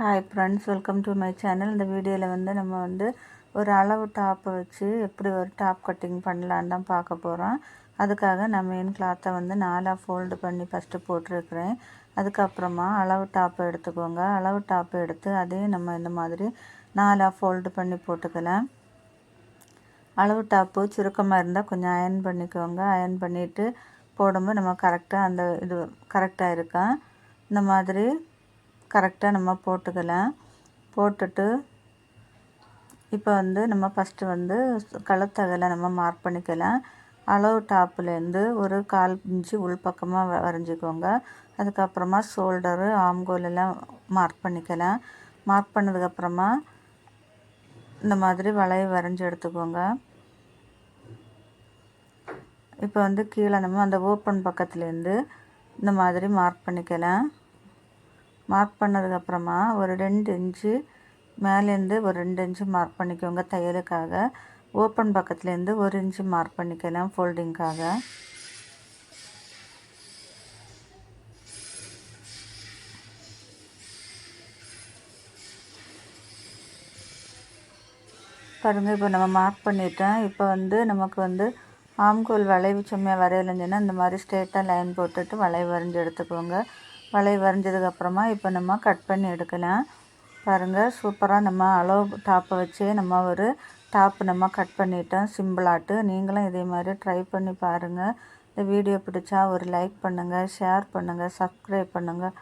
Hi friends welcome to my channel இந்த வீடியோவில் வந்து நம்ம வந்து ஒரு அளவு டாப்பை வச்சு எப்படி ஒரு டாப் கட்டிங் பண்ணலான்னு தான் பார்க்க போகிறோம் அதுக்காக நான் மெயின் கிளாத்தை வந்து நாலாக ஃபோல்டு பண்ணி ஃபஸ்ட்டு போட்டிருக்கிறேன். அதுக்கப்புறமா அளவு டாப்பை எடுத்துக்கோங்க. அளவு டாப்பை எடுத்து அதையும் நம்ம இந்த மாதிரி நாலாக ஃபோல்டு பண்ணி போட்டுக்கலாம். அளவு டாப்பு சுருக்கமாக இருந்தால் கொஞ்சம் அயன் பண்ணிக்கோங்க. அயன் பண்ணிவிட்டு போடும்போது நம்ம கரெக்டாக அந்த இது கரெக்டாக இருக்கா? இந்த மாதிரி கரெக்டாக நம்ம போட்டுக்கலாம் போட்டுட்டு இப்போ வந்து நம்ம ஃபஸ்ட்டு வந்து கழுத்தகலை நம்ம மார்க் பண்ணிக்கலாம் அளவு டாப்புலேருந்து ஒரு கால் இன்ச்சு உள்பக்கமாக வரைஞ்சிக்கோங்க. அதுக்கப்புறமா ஷோல்டரு ஆம்கோலெல்லாம் மார்க் பண்ணிக்கலாம் மார்க் பண்ணதுக்கப்புறமா இந்த மாதிரி வளைவு வரைஞ்சி எடுத்துக்கோங்க. இப்போ வந்து கீழே நம்ம அந்த ஓப்பன் பக்கத்துலேருந்து இந்த மாதிரி மார்க் பண்ணிக்கலாம் மார்க் பண்ணதுக்கப்புறமா ஒரு ரெண்டு இன்ச்சு மேலேருந்து ஒரு ரெண்டு இன்ச்சு மார்க் பண்ணிக்கோங்க தையலுக்காக. ஓப்பன் பக்கத்துலேருந்து ஒரு இன்ச்சு மார்க் பண்ணிக்கலாம் ஃபோல்டிங்க்காக பாருங்கள் இப்போ நம்ம மார்க் பண்ணிட்டோம். இப்போ வந்து நமக்கு வந்து ஆம்கோல் வளைவு சும்மையாக வரையலைஞ்சுன்னா இந்த மாதிரி ஸ்ட்ரெயிட்டாக லைன் போட்டுட்டு வளைவு வரைஞ்சி எடுத்துக்கோங்க. வளை வரைஞ்சதுக்கப்புறமா இப்போ நம்ம கட் பண்ணி எடுக்கலாம். பாருங்கள் சூப்பராக நம்ம அளவு டாப்பை வச்சே நம்ம ஒரு டாப் நம்ம கட் பண்ணிட்டோம். சிம்பிளாட்டு நீங்களும் இதே மாதிரி ட்ரை பண்ணி பாருங்கள் இந்த வீடியோ பிடிச்சா ஒரு லைக் பண்ணுங்கள் ஷேர் பண்ணுங்கள் சப்ஸ்கிரைப் பண்ணுங்கள்